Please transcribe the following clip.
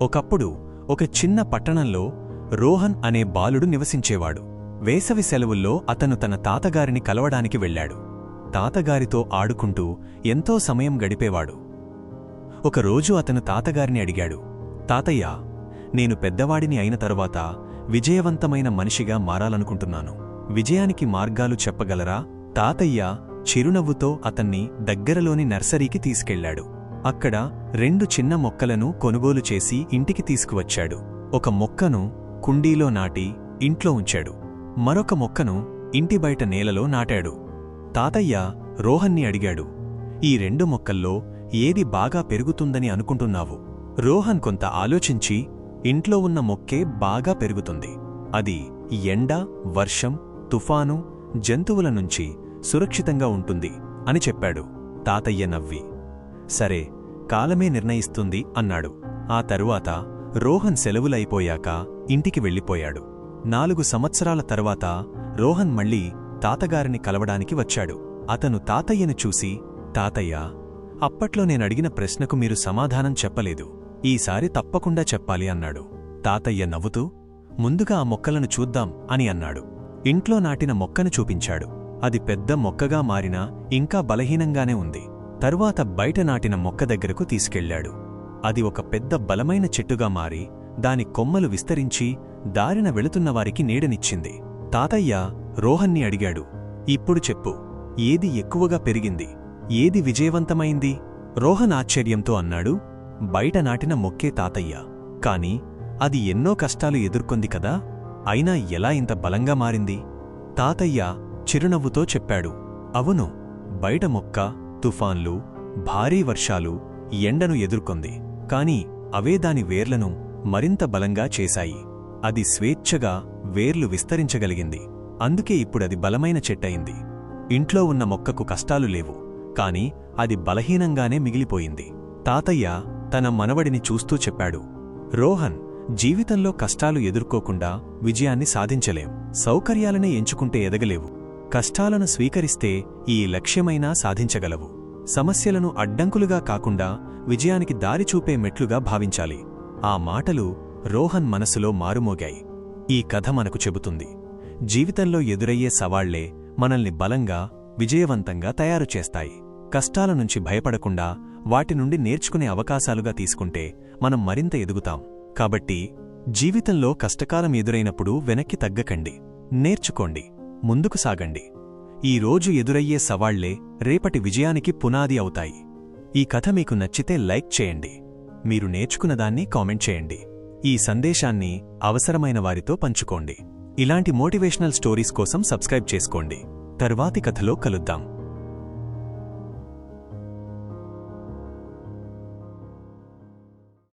ఒకప్పుడు ఒక చిన్న పట్టణంలో రోహన్ అనే బాలుడు నివసించేవాడు. వేసవి సెలవుల్లో అతను తన తాతగారిని కలవడానికి వెళ్ళాడు. తాతగారితో ఆడుకుంటూ ఎంతో సమయం గడిపేవాడు. ఒకరోజు అతను తాతగారిని అడిగాడు తాతయ్య నేను పెద్దవాడిని అయిన తరువాత విజయవంతమైన మనిషిగా మారాలనుకుంటున్నాను. విజయానికి మార్గాలు చెప్పగలరా? తాతయ్య చిరునవ్వుతో అతన్ని దగ్గరలోని నర్సరీకి తీసుకెళ్ళాడు అక్కడ రెండు చిన్న మొక్కలను కొనుగోలు చేసి ఇంటికి తీసుకువచ్చాడు. ఒక మొక్కను కుండీలో నాటి ఇంట్లో ఉంచాడు. మరొక మొక్కను ఇంటి బయట నేలలో నాటాడు. తాతయ్య రోహన్ని అడిగాడు ఈ రెండు మొక్కల్లో ఏది బాగా పెరుగుతుందని అనుకుంటున్నావు? రోహన్ కొంత ఆలోచించి ఇంట్లో ఉన్న మొక్కే బాగా పెరుగుతుంది. అది ఎండ వర్షం తుఫాను జంతువుల నుంచి సురక్షితంగా ఉంటుంది అని చెప్పాడు. తాతయ్య నవ్వి సరే కాలమే నిర్ణయిస్తుంది అన్నాడు. ఆ తరువాత రోహన్ సెలవులైపోయాక ఇంటికి వెళ్ళిపోయాడు. నాలుగు సంవత్సరాల తర్వాత రోహన్ మళ్ళీ తాతగారిని కలవడానికి వచ్చాడు. అతను తాతయ్యను చూసి తాతయ్య అప్పట్లో నేనడిగిన ప్రశ్నకు మీరు సమాధానం చెప్పలేదు. ఈసారి తప్పకుండా చెప్పాలి అన్నాడు. తాతయ్య నవ్వుతూ ముందుగా ఆ మొక్కలను చూద్దాం అని అన్నాడు. ఇంట్లో నాటిన మొక్కను చూపించాడు. అది పెద్ద మొక్కగా మారినా ఇంకా బలహీనంగానే ఉంది. తరువాత బయట నాటిన మొక్క దగ్గరకు తీసుకెళ్ళాడు అది ఒక పెద్ద బలమైన చెట్టుగా మారి దాని కొమ్మలు విస్తరించి దారిన వెళుతున్నవారికి నీడనిచ్చింది. తాతయ్య రోహన్ని అడిగాడు ఇప్పుడు చెప్పు ఏది ఎక్కువగా పెరిగింది? ఏది విజయవంతమైంది? రోహన్ ఆశ్చర్యంతో అన్నాడు బయట నాటిన మొక్కే తాతయ్య. కాని అది ఎన్నో కష్టాలు ఎదుర్కొంది కదా అయినా ఎలా ఇంత బలంగా మారింది? తాతయ్య చిరునవ్వుతో చెప్పాడు అవును బయట మొక్క తుఫాన్లు భారీ వర్షాలు ఎండను ఎదుర్కొంది. కాని అవే దాని వేర్లను మరింత బలంగా చేశాయి. అది స్వేచ్ఛగా వేర్లు విస్తరించగలిగింది. అందుకే ఇప్పుడది బలమైన చెట్టయింది. ఇంట్లో ఉన్న మొక్కకు కష్టాలు లేవు. కాని అది బలహీనంగానే మిగిలిపోయింది. తాతయ్య తన మనవడిని చూస్తూ చెప్పాడు రోహన్ జీవితంలో కష్టాలు ఎదుర్కోకుండా విజయాన్ని సాధించలేం. సౌకర్యాలనే ఎంచుకుంటే ఎదగలేవు. కష్టాలను స్వీకరిస్తే ఈ లక్ష్యమైనా సాధించగలవు. సమస్యలను అడ్డంకులుగా కాకుండా విజయానికి దారి చూపే మెట్లుగా భావించాలి. ఆ మాటలు రోహన్ మనసులో మారుమోగాయి. ఈ కథ మనకు చెబుతుంది. జీవితంలో ఎదురయ్యే సవాళ్ళే మనల్ని బలంగా విజయవంతంగా తయారు చేస్తాయి. కష్టాల నుంచి భయపడకుండా వాటి నుండి నేర్చుకునే అవకాశాలుగా తీసుకుంటే మనం మరింత ఎదుగుతాం. కాబట్టి జీవితంలో కష్టకాలం ఎదురైనప్పుడు వెనక్కి తగ్గకండి. నేర్చుకోండి. ముందుకు సాగండి. ఈ రోజు ఎదురయ్యే సవాళ్ళే రేపటి విజయానికి పునాది అవుతాయి. ఈ కథ మీకు నచ్చితే లైక్ చేయండి. మీరు నేర్చుకున్నదాన్ని కామెంట్ చేయండి. ఈ సందేశాన్ని అవసరమైన వారితో పంచుకోండి. ఇలాంటి మోటివేషనల్ స్టోరీస్ కోసం సబ్స్క్రైబ్ చేసుకోండి. తర్వాతి కథలో కలుద్దాం.